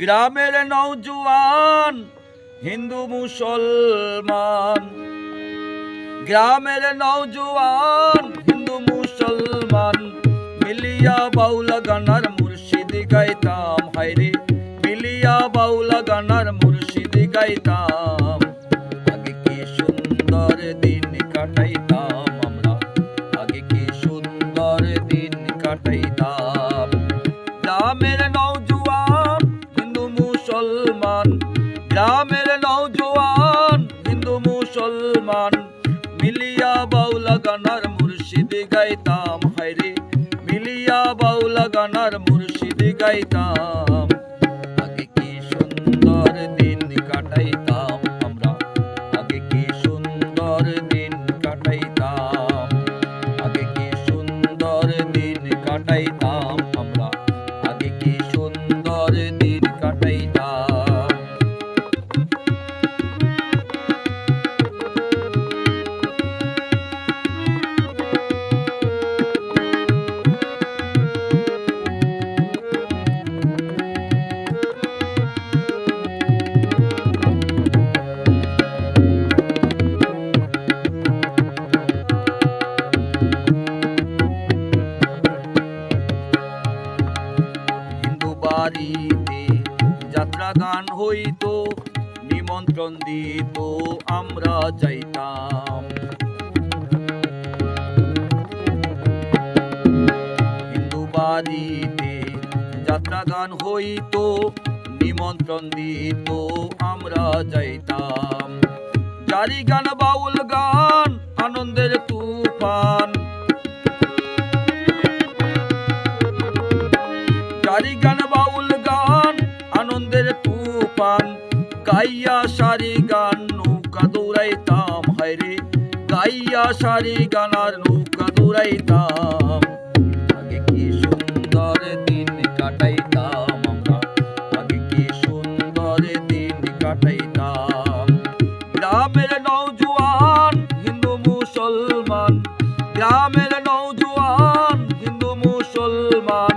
গ্রামের নৌজুয়ান হিন্দু মুসলমান। গ্রামের নৌজুয়ান হিন্দু মুসলমান। মিলিয়া বাউলা গানার মুর্শিদি গাইতাম হাইরে মিলিয়া বাউলা গানার মুর্শিদি গাইতাম। মুসলমান মিলিয়া বাউলা গানার মুর্শিদি গাইতাম হাইরে মিলিয়া বাউলা গানার মুর্শিদি গাইতাম। আগে কি সুন্দর যাত্রা গান হইতো, নিমন্ত্রণ দিত, আমরা যাইতাম। যাত্রা গান হইতো, নিমন্ত্রণ দিত, আমরা যাইতাম। জারি গান, বাউল গান, আনন্দের গাইয়া সারি গান, নৌকা দৌড়াইতাম হায়রে গাইয়া সারি গান আর নৌকা দৌড়াইতাম। আগে কি সুন্দর দিন কাটাইতাম আমরা। আগে কি সুন্দর দিন কাটাইতাম। গ্রামের নৌজুয়ান হিন্দু মুসলমান। গ্রামের নৌজুয়ান হিন্দু মুসলমান।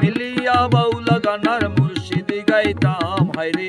মিলিয়া বাউলা গানার মুর্শিদি গাইতাম হাইরে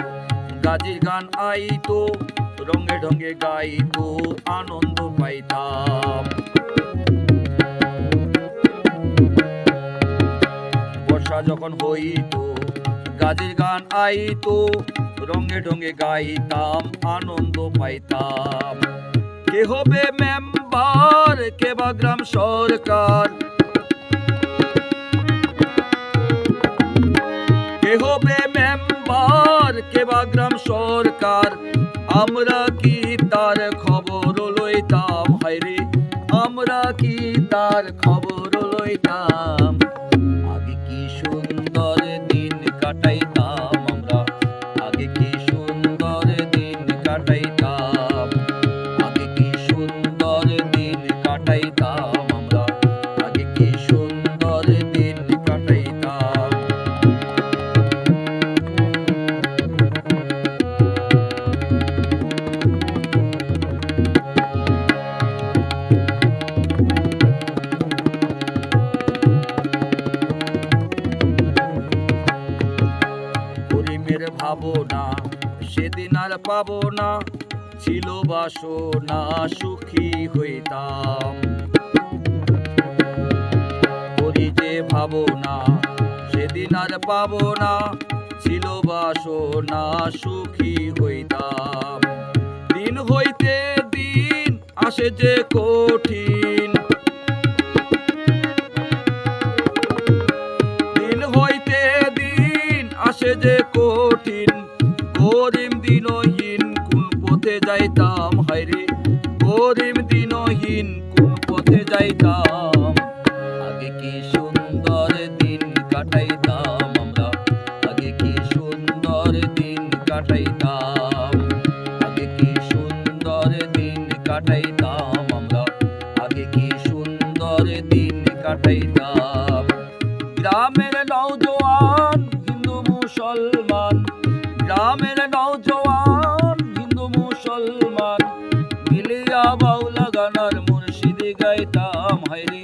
গাজির গান আইতো, রঙে ঢঙ্গে গাইতো, আনন্দ পাইতাম। বর্ষা যখন হইতো, গাজির গান আইতো, রঙে ঢঙ্গে গাইতাম, আনন্দ পাইতাম। কে হবে মেম্বার কে বা গ্রাম সরকার আমরা কি তার খবর লইতাম? হাইরে আমরা কি তার খবর লইতাম? আগে কি সুন্দর দিন কাটাইতাম আমরা? আগে কি সুন্দর দিন কাটাইতাম? করিমের ভাবনা, সেদিন আর পাবো না ছিল বাসনা, সুখী হইতাম। করি যে ভাবনা, সেদিন আর পাবো না ছিল বাসনা, সুখী হইতাম। দিন হইতে দিন আসে যে কঠিন আসে যে কঠিন গরিম দিনহীন কোন পথে যাইতাম? হাইরে গরিম দিনহীন কোন পথে যাইতাম? আগে কি সুন্দর দিন কাটাইতাম আমরা? আগে কি সুন্দর দিন কাটাইতাম? আগে কি সুন্দর দিন কাটাইতাম আমরা? আগে কি সুন্দর দিন কাটাইতাম? মুসলমান মিলিয়া বাউলা গানার মুর্শিদি গাইতাম হাইরে